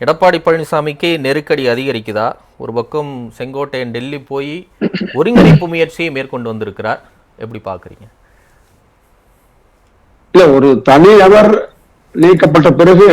எடப்பாடி பழனிசாமிக்கு நெருக்கடி அதிகரிக்குதா? ஒரு பக்கம் செங்கோட்டையன் டெல்லி போய் ஒருங்கிணைப்பு முயற்சியை மேற்கொண்டு வந்திருக்கிறார். எப்படி பார்க்குறீங்க? இல்ல ஒரு தனி நபர் நீக்கப்பட்ட பிறகு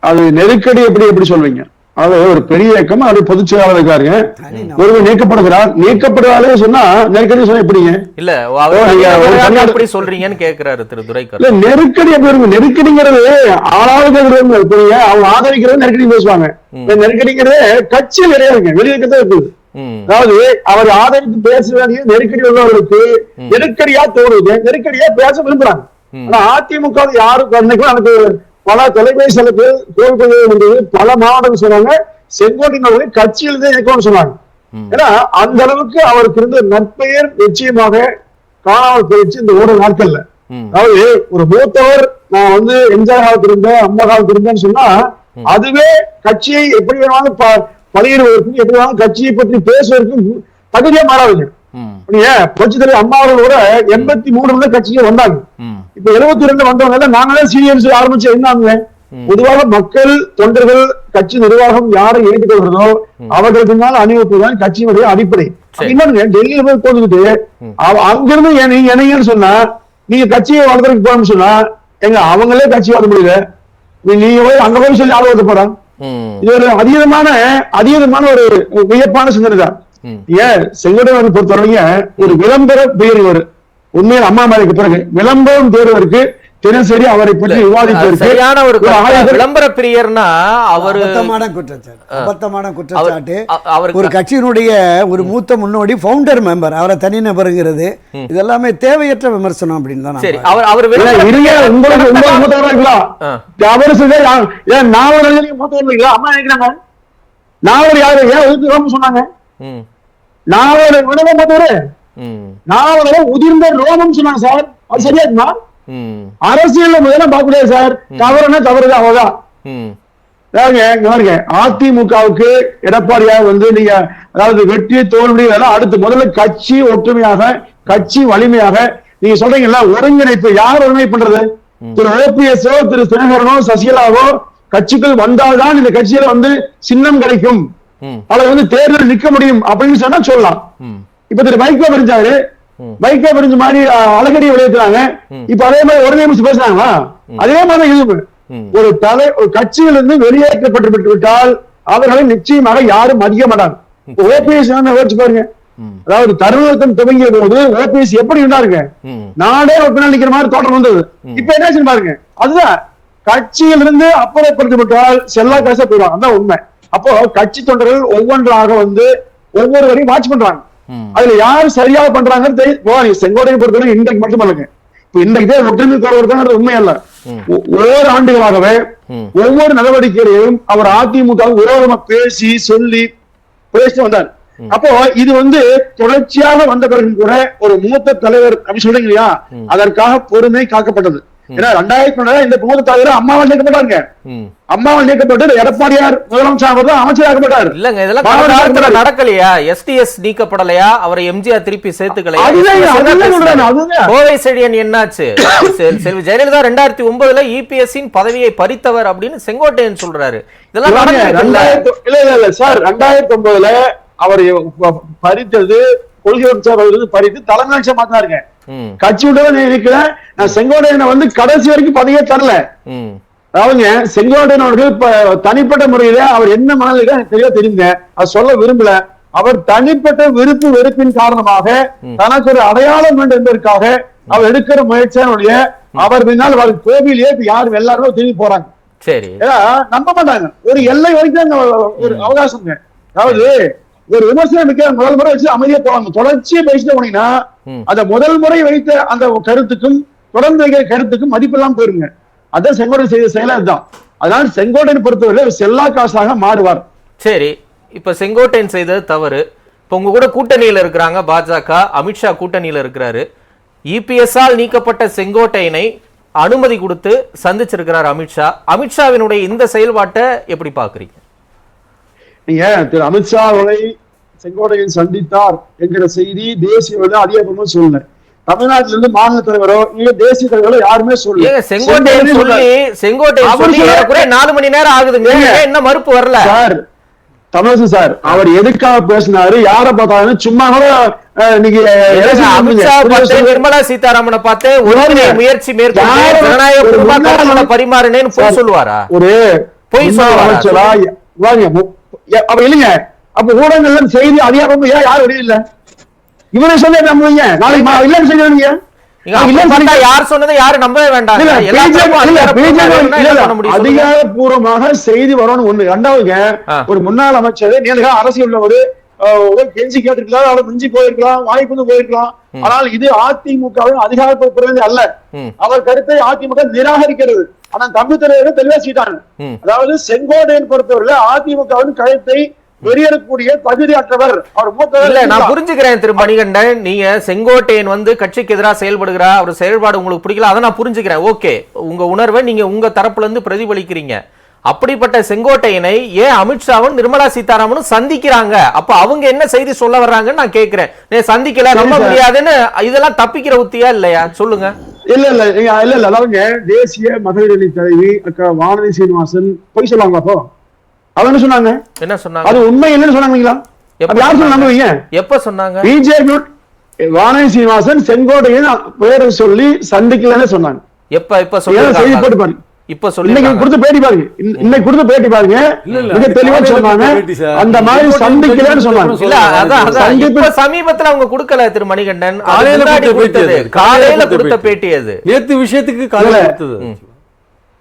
அது நெருக்கடி எப்படி எப்படி சொல்வீங்க? அதாவது ஒரு பெரிய இயக்கம் அது பொதுச் செயலாளர் இருக்காருங்க ஒருவர் நீக்கப்படுகிறார். நீக்கப்படுறாரு சொன்னா நெருக்கடி சொன்னா எப்படிங்க? இல்ல எப்படி சொல்றீங்கன்னு கேட்கிறாரு திரு துரைக்கர். இல்ல நெருக்கடி எப்படி இருக்கும்? நெருக்கடிங்கிறது ஆளாளுக்கு புரியுங்க அவங்க ஆதரிக்கிறது நெருக்கடி பேசுவாங்க. நெருக்கடிங்கிறது கட்சியில் கிடையாதுங்க. வெளியிருக்கதான் இருக்குது. அதாவது அவர் ஆதரித்து பேச வேண்டிய நெருக்கடி உள்ளவர்களுக்கு நெருக்கடியா தோணுது. நெருக்கடியா பேச விரும்புறாங்க. ஆனா அதிமுக யாருக்கு அன்னைக்கு எனக்கு பல தொலைபேசி அழைப்பு கோரிக்கை வந்தது பல மாவட்டம் சொன்னாங்க. செங்கோட்டையின் அவர்கள் கட்சியில் தான் இருக்கணும்னு சொன்னாங்க. ஏன்னா அந்த அளவுக்கு அவருக்கு இருந்த நற்பெயர் நிச்சயமாக காணாமல் போயிடுச்சு இந்த ஒரு நாட்கள்ல. அதாவது ஒரு மூத்தவர் நான் வந்து எம்ஜிஆர் காலத்து இருந்தேன் அம்மா காலத்து இருந்தேன்னு சொன்னா அதுவே கட்சியை எப்படி வேணாலும் ப- பலியிடுவதற்கும் எப்படி வேணாலும் கட்சியை பற்றி பேசுவதற்கும் தகுதியா மாறாதுங்க. நீங்க புரட்சி தலைவர் அம்மா அவர்கள் கூட எண்பத்தி மூணுல கட்சிக்கு வந்தாங்க. இப்ப எழுபத்தி ரெண்டு வந்தவங்க நாங்களே சீனியர்ஸ் ஆரம்பிச்சு என்னங்க பொதுவாக மக்கள் தொண்டர்கள் கட்சி நிர்வாகம் யாரை ஏற்றுக்கொள்கிறதோ அவர்கள் பின்னால் அணிவகுப்புதான் கட்சியினுடைய அடிப்படை. இன்னொன்னு டெல்லியில போய் அவ- அங்கிருந்து என்னங்கன்னு சொன்னா நீங்க கட்சியை வளர்த்துறதுக்கு போகணும்னு சொன்னா எங்க அவங்களே கட்சி வளர முடியல. நீங்க போய் அங்க போய் சொல்லி ஆள் போறான் இது ஒரு அதீதமான அதீதமான ஒரு வியப்பான சிந்தனை தான். ஏன்? செங்கோட்டையன் பொறுத்தவரைக்கும் ஒரு விளம்பர இவர் உண்மையில் அம்மா மாரிக்கு பிறகு விளம்பரம் தேர்வதற்கு தினசரி அவரை பற்றி ஒரு ஒரு ஆயுத- விளம்பர பிரியர்னா அவரு அபத்தமான குற்றச்சாட்டு. அபத்தமான குற்றச்சாட்டு. அ- அவருக்கு- ஒரு கட்சியினுடைய ஒரு மூத்த முன்னோடி ஃபவுண்டர் மெம்பர் அவரை தனிநபருங்கிறது இதெல்லாமே தேவையற்ற விமர்சனம் அப்படின்னு தான் நான் சரி. அவர் அவர் இருங்க, உங்களுக்கு உங்களுக்கு மூத்தவரா இருக்கலாம். அவரு ஏன் நாவல் எழுதி மூத்தவர் அம்மா நினைக்கிறாங்க. நாவல் யாரு? ஏன் சொன்னாங்க? நாவல் ம். நாவல உதிர்ந்த ரோமம் சொன்னாங்க சார். அது சரியா இருக்குமா? ம். அரசியல்ல முதல்ல பார்க்க முடியாது சார் தவறுனா தவறுதான் அவ்வளவுதான். பாருங்க. அதிமுகவுக்கு எடப்பாடியார் வந்து நீங்க அதாவது வெற்றி தோல்வி அடுத்து முதல்ல கட்சி ஒற்றுமையாக கட்சி வலிமையாக நீங்க சொல்றீங்கல்ல ஒருங்கிணைப்பு யார் ஒருங்கிணைப்பு பண்றது? திரு ஓபிஎஸ்ஓ திரு தினகரனோ சசிகலாவோ கட்சிக்குள் வந்தால்தான் இந்த கட்சியில வந்து சின்னம் கிடைக்கும். அதை வந்து தேர்தல் நிக்க முடியும் அப்படின்னு சொன்னா சொல்லலாம். இப்ப திரு மைக்கோ பிரிஞ்சாரு. மைக்கோ பிரிஞ்ச மாதிரி அழகடி விளையாட்டுறாங்க. இப்ப அதே மாதிரி ஒருங்கிணைப்பு பேசுறாங்களா? அதே மாதிரி இது. ஒரு தலை ஒரு கட்சியிலிருந்து வெளியேற்றப்பட்டு விட்டு விட்டால் அவர்களை நிச்சயமாக யாரும் மதிக்க மாட்டாங்க. ஓபிஎஸ் யோசிச்சு பாருங்க. அதாவது தருணத்தம் துவங்கிய போது ஓபிஎஸ் எப்படி இருந்தாருங்க? நாடே ஒரு பின்னால் நிக்கிற மாதிரி தோற்றம் வந்தது. இப்ப என்னாச்சுன்னு பாருங்க. அதுதான். கட்சியிலிருந்து அப்புறப்படுத்தி விட்டால் செல்லா காசா போயிடுவாங்க அதான் உண்மை. அப்போ கட்சி தொண்டர்கள் ஒவ்வொன்றாக வந்து ஒவ்வொருவரையும் வாட்ச் பண்றாங்க. அதுல யார் சரியா பண்றாங்கன்னு தெரியும் செங்கோட்டையை பொறுத்தவரை இன்றைக்கு மட்டும் பண்ணுங்க இப்ப இன்றைக்கு தான் ஒற்றுமை வருதுங்கிறது உண்மை அல்ல ஒ- ஓர் ஆண்டுகளாகவே. ஒவ்வொரு நடவடிக்கையிலையும் அவர் அதிமுக விரோதமா பேசி சொல்லி பேசிட்டு வந்தார். அப்போ இது வந்து தொடர்ச்சியாக வந்த பிறகு கூட ஒரு மூத்த தலைவர் அப்படி சொல்றீங்க இல்லையா? அதற்காக பொறுமை காக்கப்பட்டது. ஏன்னா ரெண்டாயிரத்தி இந்த மூத்த தலைவர் அம்மாவால் நீக்கப்பட்டாருங்க அம்மாவால் நீக்கப்பட்டு எடப்பாடியார் முதலமைச்சர் அமைச்சராக்கப்பட்டார் இல்லங்க இதெல்லாம். நடக்கலையா? எஸ்டிஎஸ் நீக்கப்படலையா? அவரை எம்ஜிஆர் திருப்பி சேர்த்துக்கலையா. கோவை செழியன் என்னாச்சு? செல்- செல்வி ஜெயலலிதா ரெண்டாயிரத்தி ஒன்பதுல இபிஎஸ்சின் பதவியை பறித்தவர் அப்படின்னு செங்கோட்டையன் சொல்றாரு. இதெல்லாம் இல்ல? இல்ல இல்ல சார் ரெண்டாயிரத்தி ஒன்பதுல அவர் பறித்தது கொள்கை பறித்து தலைமை மாத்தினாருங்க. ம். கட்சி விட்டவன் இருக்கிறேன். நான் செங்கோட்டையனை வந்து கடைசி வரைக்கும் பதவியே தரல. ம். அதாவதுங்க செங்கோட்டையன் அவர்கள் இப்ப தனிப்பட்ட முறையில அவர் என்ன மனநிலை தெரிய தெரியுங்க அது சொல்ல விரும்பல. அவர் தனிப்பட்ட விருப்பு வெறுப்பின் காரணமாக தனக்கு ஒரு அடையாளம் வேண்டும் என்பதற்காக அவர் எடுக்கிற முயற்சியினுடைய அவர் பின்னால் அவர் கோவிலே இப்ப யாரும் எல்லாரும் திரும்பி போறாங்க. சரி. நம்ப மாட்டாங்க. ஒரு எல்லை வரைக்கும் ஒரு அவகாசம்ங்க. அதாவது ஒரு விமர்சனம் வைக்க முதல் முறை வச்சு அமைதியா போவாங்க தொடர்ச்சியா பேசிட்டு போனீங்கன்னா. அந்த முதல் முறை வைத்த அந்த கருத்துக்கும் தொடர்ந்து வைக்கிற கருத்துக்கும் மதிப்பெல்லாம் போயிருங்க. அதான் செங்கோட்டை செய்த செயலா இதுதான் அதனால செங்கோட்டையை பொறுத்தவரை செல்லா காசாக மாறுவார். சரி இப்ப செங்கோட்டையன் செய்தது தவறு. இப்ப உங்க கூட கூட்டணியில இருக்கிறாங்க பாஜக அமித்ஷா கூட்டணியில இருக்கிறாரு. இபிஎஸ்ஆல் நீக்கப்பட்ட செங்கோட்டையனை அனுமதி கொடுத்து சந்திச்சிருக்கிறார் அமித்ஷா அமித்ஷாவினுடைய இந்த செயல்பாட்டை எப்படி பாக்குறீங்க நீங்க திரு அமித்ஷா அவர்களை செங்கோட்டையில் சந்தித்தார் என்கிற செய்தி தேசிய விட அதிகபட்சமா சொல்லல. தமிழ்நாட்டில இருந்து மாநில தலைவரோ இல்ல தேசிய தலைவரோ யாருமே சொல்லல. செங்கோட்டையன் சொல்லி செங்கோட்டையன் அவர் சொல்லி நாலு மணி நேரம் ஆகுதுங்க. ஏன் என்ன மறுப்பு வரல? சார் தமிழரசு சார் அவர் எதுக்காக பேசினாரு யார பார்த்தாலும் சும்மா கூட இன்னைக்கு நிர்மலா சீதாராமனை பார்த்து ஒருங்கிணை முயற்சி மேற்கொண்டு பரிமாறினேன்னு போய் சொல்லுவாரா? ஒரு பொய் சொல்லுவாரா? அப்ப இல்லைங்க. அப்ப ஊடகங்கள்ல செய்தி அதிகாரம் யாரும் வெளியில இவரை சொல்லி நம்புவீங்க நாளைக்கு இல்லைன்னு சொல்லுவீங்க? அதிகாரப்பூர்வமாக செய்தி வரணும் ஒண்ணு. ரெண்டாவதுங்க. ஒரு முன்னாள் அமைச்சர் நீங்க அரசியல் உள்ளவர் கெஞ்சி கேட்டிருக்கலாம் அவர் மிஞ்சி போயிருக்கலாம் வாய்ப்பு வந்து போயிருக்கலாம். ஆனால் இது அதிமுகவின் அதிகாரப்பூர்வ அல்ல. ம். அவர் கருத்தை அதிமுக நிராகரிக்கிறது. ஆனா தம்பி தலைவர் தெளிவா செய்தாங்க ம். அதாவது செங்கோட்டையன் பொறுத்தவரை அதிமுகவின் கருத்தை வெளியேறக்கூடிய தகுதியற்றவர். அவர் நான். புரிஞ்சுக்கிறேன் திரு மணிகண்டன். நீங்க செங்கோட்டையன் வந்து கட்சிக்கு எதிராக செயல்படுகிறா அவர் செயல்பாடு உங்களுக்கு பிடிக்கல அதை நான் புரிஞ்சுக்கிறேன். ஓகே. உங்க உணர்வை நீங்க உங்க தரப்புல இருந்து பிரதிபலிக்கிறீங்க. அப்படிப்பட்ட செங்கோட்டையனை ஏன் அமித்ஷாவும் நிர்மலா சீதாராமனும் சந்திக்கிறாங்க? அப்ப அவங்க என்ன செய்தி சொல்ல வர்றாங்கன்னு நான் கேக்குறேன் நீ சந்திக்கல நம்ப. முடியாதுன்னு இதெல்லாம் தப்பிக்கிற உத்தியா இல்லையா? சொல்லுங்க. இல்ல இல்ல நீங்க இல்ல இல்ல அதாவதுங்க தேசிய மகளிர் அணி தலைவி வானதி சீனிவாசன் பொய் சொல்லுவாங்களா அப்போ. அவங்க என்ன சொன்னாங்க? என்ன சொன்னாங்க? அது உண்மை இல்லைன்னு சொன்னாங்களா? எப்ப அப்ப யார் சொல்ல சொன்னாங்க? நம்புவீங்க? எப்ப சொன்னாங்க? பிஜேபி வானதி சீனிவாசன் செங்கோட்டையன் பேரை சொல்லி சந்திக்கலன்னு சொன்னாங்க. எப்ப இப்ப ஏன் இப்ப இன்னைக்கு சொல்லி கொடுத்த பேட்டி பாருங்க. இன்ன- இன்னைக்கு கொடுத்த பேட்டி பாருங்க. இல்ல, இல்ல, மிக தெளிவா சொன்னாங்க. அந்த மாதிரி சந்திக்கலன்னு சொன்னாங்க. இல்ல அதான் இப்ப சமீபத்துல அவங்க கொடுக்கல திரு மணிகண்டன். காலையில கொடுத்தது. காலையில கொடுத்த பேட்டி. அது. நேத்து விஷயத்துக்கு காலையில. கொடுத்தது.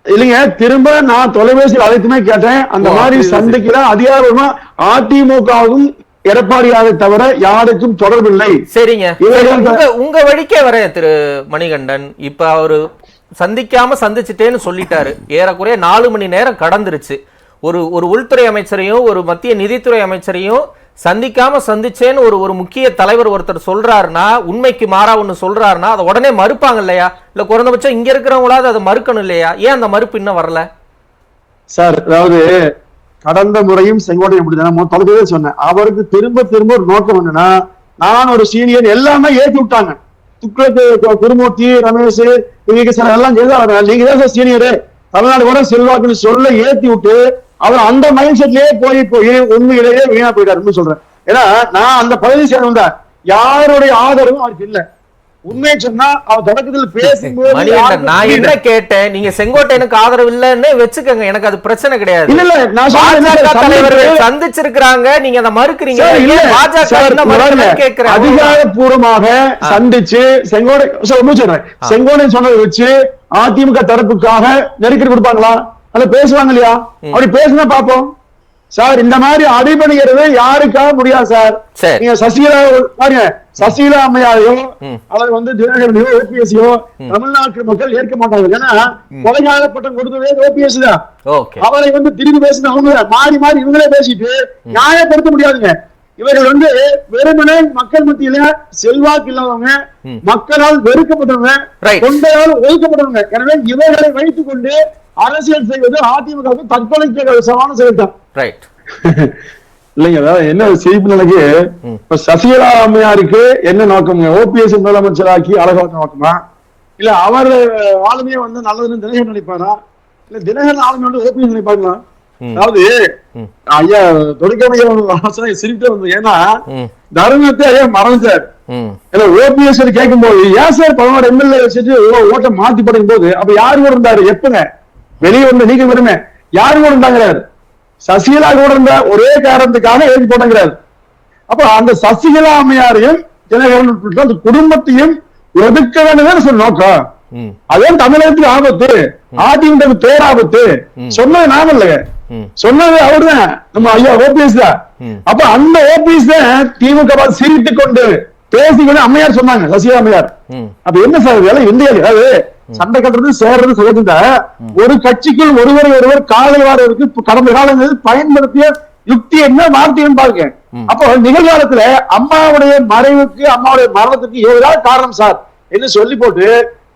இல்லைங்க திரும்ப நான் தொலைபேசியில் அழைத்துமே கேட்டேன். அந்த மாதிரி சந்திக்கல. அதிகாரமா அதிமுகவும் எடப்பாடியாக தவிர யாருக்கும் தொடர்பில்லை. சரிங்க. உங்க வழிக்கே வரேன் திரு மணிகண்டன். இப்ப அவரு சந்திக்காம சந்திச்சிட்டேன்னு சொல்லிட்டாரு. ஏறக்குறைய நாலு மணி நேரம் கடந்துருச்சு. ஒரு ஒரு உள்துறை அமைச்சரையும் ஒரு மத்திய நிதித்துறை அமைச்சரையும் சந்திக்காம சந்திச்சேன்னு ஒரு ஒரு முக்கிய தலைவர் ஒருத்தர் சொல்றாருன்னா உண்மைக்கு மாறா ஒன்று சொல்றாருன்னா அதை உடனே மறுப்பாங்க இல்லையா? இல்ல குறைந்தபட்சம் இங்க இருக்கிறவங்களாவது அதை மறுக்கணும் இல்லையா? ஏன் அந்த மறுப்பு இன்னும் வரல? சார் அதாவது கடந்த முறையும் செங்கோட்டை இப்படிதான் தொலைபேசி சொன்னேன். அவருக்கு திரும்ப திரும்ப ஒரு நோக்கம் என்னன்னா நான் ஒரு சீனியர் எல்லாமே ஏற்றி விட்டாங்க. குருமூர்த்தி ரமேஷ் இவங்க சார் எல்லாம் செய்து நீங்க தான் சார் சீனியரு தமிழ்நாடு கூட செல்வாக்குன்னு சொல்ல ஏத்தி விட்டு அவர் அந்த மைண்ட் செட்லயே போய் போய் உண்மையிலேயே வீணா போயிட்டாருன்னு சொல்றேன். ஏன்னா நான் அந்த பகுதி சேர்ந்த யாருடைய ஆதரவும் அவருக்கு இல்லை. உண்மையை சொன்னா அவர் தொடக்கத்தில் பேசும்போது நான். என்ன கேட்டேன்? நீங்க செங்கோட்டையனுக்கு ஆதரவு இல்லைன்னு வச்சுக்கோங்க. எனக்கு அது பிரச்சனை கிடையாது. இல்ல இல்ல சொல்றேன் பாஜக தலைவர்கள் சந்திச்சிருக்கிறாங்க. நீங்க அதை மறுக்கிறீங்க. இல்ல, பாஜக கேட்கிறேன்? அதிகாரப்பூர்வமாக சந்திச்சு செங்கோடை சார் முடிச்சிடுறேன் செங்கோடை சொன்னதை வச்சு அதிமுக தரப்புக்காக நெருக்கடி கொடுப்பாங்களா? அல்ல பேசுவாங்க இல்லையா? அப்படி பேசுனா பாப்போம் சார் இந்த மாதிரி அடிபணிகிறது யாருக்காக முடியாது சார். நீங்க சசிகலா பாருங்க சசிகலா அம்மையாரையோ. அல்லது வந்து தினகரனையோ ஓபிஎஸ்சியோ தமிழ்நாட்டு மக்கள் ஏற்க மாட்டாங்க ஏன்னா கொலைகால பட்டம் கொடுத்ததே ஓபிஎஸ் தான். அவரை வந்து திரும்பி பேசின அவங்க மாறி மாறி இவங்களே பேசிட்டு நியாயப்படுத்த முடியாதுங்க. இவர்கள் வந்து வெறுமனே மக்கள் மத்தியில செல்வாக்கு இல்லாதவங்க. மக்களால் வெறுக்கப்பட்டவங்க. தொண்டையால் ஒதுக்கப்பட்டவங்க எனவே இவர்களை வைத்துக் கொண்டு அரசியல் செய்வது அதிமுக தற்கொலைக்கு சமான செயல் தான் ரைட் இல்லைங்க அதாவது என்ன செய்தி நிலைக்கு இப்ப சசிகலா அம்மையாருக்கு என்ன நோக்கம்? ஓபிஎஸ் முதலமைச்சராக்கி அழகாக்க நோக்கமா? இல்ல அவர் ஆளுமையை வந்து நல்லதுன்னு தினகரன் நினைப்பாரா? இல்ல தினகரன் ஆளுமை வந்து ஓபிஎஸ் நினைப்பாங்களா. அதாவது. ஐயா வாசனை சிரிட்டு வந்து ஏன்னா ம். தர்மத்தை ஐயா மறந்துட்டார். ஏன்னா ஓபிஎஸ் கேட்கும்போது ஏன் சார் பதினோரு எம்எல்ஏ வச்சுட்டு ஓ- ஓட்டை மாத்தி படைக்கும் போது அப்ப யாரு கூட இருந்தாரு? எப்பங்க? வெளியே வந்து நீக்க வருமே யாரு கூட இருந்தாங்கிறாரு? சசிகலா கூட இருந்த ஒரே காரணத்துக்காக எழுதி போட்டங்கிறாரு அப்ப அந்த சசிகலா அம்மையாரையும் தினகரன் உட்பட அந்த குடும்பத்தையும் ஒதுக்க வேண்டியதான் சொன்ன நோக்கம். அதான் தமிழகத்துக்கு ஆபத்து. அதிமுக பேராபத்து சொன்னது நாம இல்லைங்க. ம். சொன்னது அவர்தான். நம்ம ஐயா ஓபிஎஸ் தான். அப்ப அந்த ஓபிஎஸ் தான் திமுக சிரித்துக் கொண்டு பேசிக்கொண்டு அம்மையார் சொன்னாங்க சசிகலா அம்மையார். அப்ப என்ன சார் வேலை? இந்தியா அதாவது சண்டை கட்டுறது சேர்றது சகஜந்தா ஒரு கட்சிக்குள் ஒருவரை ஒருவர் காலை வாரவருக்கு கடந்த காலங்களில் பயன்படுத்திய யுக்தி என்ன வார்த்தைன்னு பாருங்க அப்போ நிகழ்காலத்துல அம்மாவுடைய மறைவுக்கு அம்மாவுடைய மரணத்துக்கு ஏதாவது காரணம் சார் என்று சொல்லி போட்டு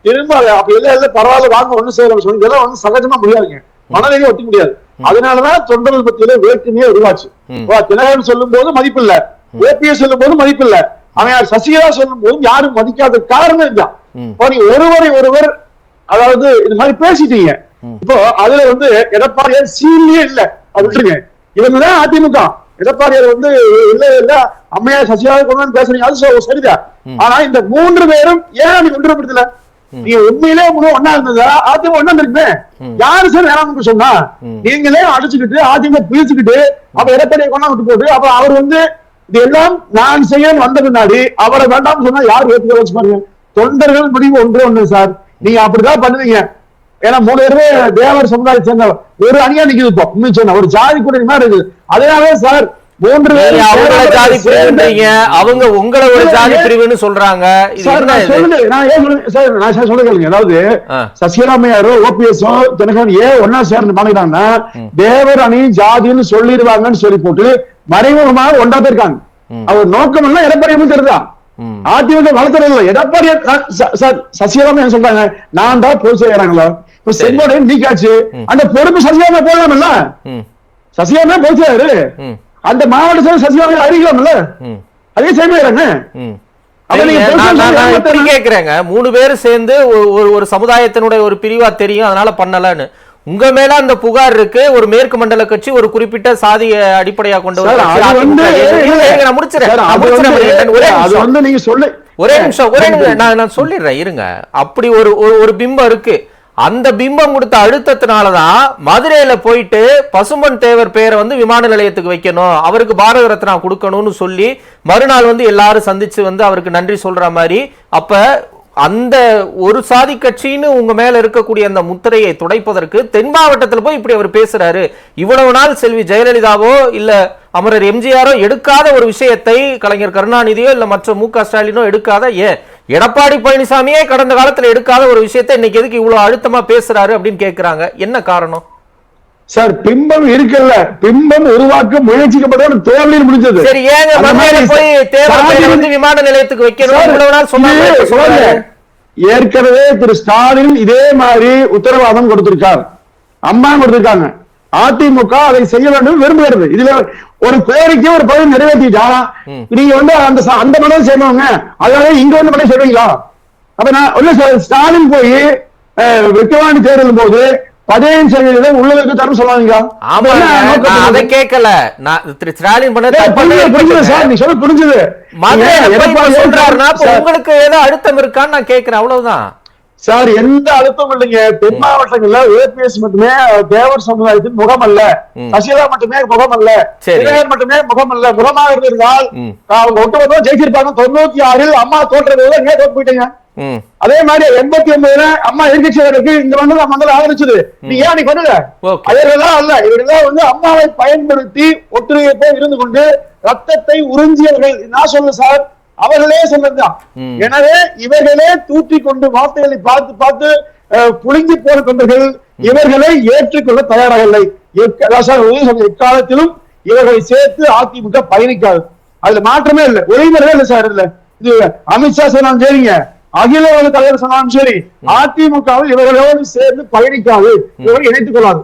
திரும்ப அப்ப எல்லாம் எல்லாம் பரவாயில்ல வாங்க ஒண்ணு செய்யலாம் சொல்லி இதெல்லாம் வந்து சகஜமா முடியாதுங்க. மனதிலே ஒட்டி முடியாது. அதனாலதான் தொண்டர்கள் பத்தியில வேற்றுமையே உருவாச்சு. தினகரன் சொல்லும் போது மதிப்பு இல்ல ஓபிஎஸ் சொல்லும் போது மதிப்பு இல்ல அவன் சசிகலா சொல்லும் போது யாரும் மதிக்காத காரணம் இதுதான். ஒருவரை ஒருவர் அதாவது இந்த மாதிரி பேசிட்டீங்க. இப்போ அதுல வந்து எடப்பாடியார் சீனியே இல்ல. அது விட்டுருங்க. இவங்க தான் அதிமுக. எடப்பாடியார் வந்து இல்ல இல்ல. அம்மையார் சசிகலா கொண்டு பேசுறீங்க. அது சரி- சரிதான் ஆனா இந்த மூன்று பேரும் ஏன் நீங்க ஒன்றுபடுத்தல நீங்க உண்மையிலே முழு ஒன்னா இருந்ததா? அதிமுக ஒண்ணா இருக்குமே யாரு சார் வேணாம்னு சொன்னா? நீங்களே அடிச்சுக்கிட்டு அதிமுக பிரிச்சுக்கிட்டு அப்ப எடப்பாடியை கொண்டா விட்டு போட்டு அப்ப அவர் வந்து இது எல்லாம் நான் செய்ய வந்த பின்னாடி அவரை வேண்டாம் சொன்னா யார் ஏத்துக்க வச்சு பாருங்க. தொண்டர்கள் முடிவு ஒன்று ஒண்ணு சார். நீங்க அப்படிதான் பண்ணுவீங்க. ஏன்னா மூணு பேருமே தேவர் சமுதாயத்தை சேர்ந்த ஒரு அணியா நிக்குது இப்போ. சொன்ன. ஒரு ஜாதி கூட்டணி மாதிரி இருக்குது. அதனாலே சார் மூன்று பேரும் அவங்கள சேர்ந்து- ஜாதி பிரிவுன்றீங்க. அவங்க உங்களை ஒரு ஜாதி? பிரிவுன்னு சொல்றாங்க. சார் நான் சொல்லுங்க. நான் ஏன் சொல்லுங்க? சார் நான் சார் சொல்ல கேளுங்க அதாவது. சசிகலாமையாரோ ஓபிஎஸ்ஓ தினகரன் ஏன் ஒன்னா சேர்ந்து பண்ணிட்டாங்கன்னா தேவர் அணி ஜாதின்னு சொல்லிடுவாங்கன்னு சொல்லி போட்டு மறைமுகமாக ஒன்றா போயிருக்காங்க. அவர் நோக்கம் எல்லாம் எடப்பாடி அமைச்சர் ம். அதிமுக வளர்த்துறது இல்லை. எடப்பாடி சசிகலாமே சொல்றாங்க? நான் தான் பொது செய்யறாங்களோ இப்ப செங்கோடையன் நீக்காச்சு. அந்த பொறுப்பு சசிகலாமே போடலாம்ல? சசிகலாமே பொது செய்யாரு அந்த மாவட்ட செயலர் சசிகலாமே அறிவிக்கலாம்ல? அதே செய்யறாங்க கேக்குறேங்க? மூணு பேர் சேர்ந்து ஒரு- ஒரு ஒரு சமுதாயத்தினுடைய ஒரு பிரிவா தெரியும். அதனால பண்ணலன்னு. உங்க மேல அந்த புகார் இருக்கு ஒரு மேற்கு மண்டல கட்சி ஒரு குறிப்பிட்ட சாதிய அடிப்படையா கொண்ட முடிச்சிடுறேன். ஒரே நிமிஷம். ஒரே நிமிஷம் நான் நான் சொல்லிடுறேன் இருங்க. அப்படி ஒரு ஒரு- ஒரு பிம்பம் இருக்கு. அந்த பிம்பம் கொடுத்த அழுத்தத்தினாலதான் மதுரையில போயிட்டு பசும்பன் தேவர் பேரை வந்து விமான நிலையத்துக்கு வைக்கணும். அவருக்கு பாரத ரத்னா கொடுக்கணும்னு சொல்லி மறுநாள் வந்து எல்லாரும் சந்திச்சு வந்து அவருக்கு நன்றி சொல்ற மாதிரி அப்ப அந்த ஒரு சாதி கட்சின்னு உங்க மேல இருக்கக்கூடிய அந்த முத்திரையை துடைப்பதற்கு தென் மாவட்டத்தில் போய் இப்படி அவர் பேசுறாரு. இவ்வளவு நாள் செல்வி ஜெயலலிதாவோ இல்ல அமரர் எம்ஜிஆரோ எடுக்காத ஒரு விஷயத்தை கலைஞர் கருணாநிதியோ இல்ல மற்ற மு க ஸ்டாலினோ எடுக்காத ஏன்? எடப்பாடி பழனிசாமியே கடந்த காலத்தில் எடுக்காத ஒரு விஷயத்தை இன்னைக்கு எதுக்கு இவ்வளவு அழுத்தமா பேசுறாரு அப்படின்னு கேட்கிறாங்க என்ன காரணம்? சார் பிம்பம் இருக்குல்ல. பிம்பம் உருவாக்க முயற்சிக்கப்பட்ட தோல்வியில் முடிஞ்சது. சரி ஏங்க மதுரையில போய் பேரை வந்து விமான நிலையத்துக்கு வைக்கணும். ஏற்கனவே திரு ஸ்டாலின் இதே மாதிரி உத்தரவாதம் கொடுத்திருக்கார். அம்மா கொடுத்திருக்காங்க. அதிமுக அதை செய்ய வேண்டும் விரும்புகிறது. இதுல ஒரு கோரிக்கை ஒரு பகுதி நிறைவேற்றிட்டா நீங்க வந்து அந்த அந்த மனம் செய்யணுங்க அதனால இங்க வந்து மனம் செய்வீங்களா அப்ப நான் சார் ஸ்டாலின் போய் வெக்கவாணி தேர்தல் போது பதினைந்து சதவீதம் உள்ளதற்கு தரம் நான் அதை? கேட்கல. நான் திரு ஸ்டாலின் பண்ண சார் நீ சொல்ல புரிஞ்சுது. உங்களுக்கு ஏதோ அழுத்தம் இருக்கான்னு நான் கேக்குறேன் அவ்வளவுதான். சார் எந்த அழுத்தம் இல்லைங்க. தென் மாவட்டங்கள்ல ஓபிஎஸ் மட்டுமே தேவர் சமுதாயத்தின் முகம் அல்ல. சசிகலா மட்டுமே முகம் அல்ல. தினகரன் மட்டுமே முகம் அல்ல. முகமாக இருந்திருந்தால். அவங்க ஒட்டுமொத்தமா ஜெயிச்சிருப்பாங்க. தொண்ணூத்தி ஆறில் அம்மா தோற்றது நீங்க தோத்து போயிட்டீங்க. அதே மாதிரி எண்பத்தி ஒன்பதுல அம்மா எதிர்கட்சியாளருக்கு இந்த நம்ம வந்து ஆதரிச்சது நீ ஏன் நீ பண்ணல. அதெல்லாம் அல்ல இவரெல்லாம் வந்து அம்மாவை பயன்படுத்தி ஒற்றுமையை இருந்து கொண்டு ரத்தத்தை உறிஞ்சியவர்கள். நான் சொல்ல சார் அவர்களே சொன்னதுதான். எனவே இவர்களே தூற்றி கொண்டு வார்த்தைகளை பார்த்து பார்த்து புழுங்கி போன தொண்டர்கள் இவர்களை ஏற்றுக்கொள்ள தயாராக இல்லை. சொன்ன எக்காலத்திலும் இவர்களை சேர்த்து அதிமுக பயணிக்காது. அதுல மாற்றமே இல்லை. ஒளிமுறையே இல்லை சார் இதுல. இது அமித்ஷா சொன்னாலும் சரிங்க. அகில உலக தலைவர் சொன்னாலும் சரி அதிமுகவில் இவர்களோடு சேர்ந்து பயணிக்காது. இவர்கள் இணைத்துக் கொள்ளாது.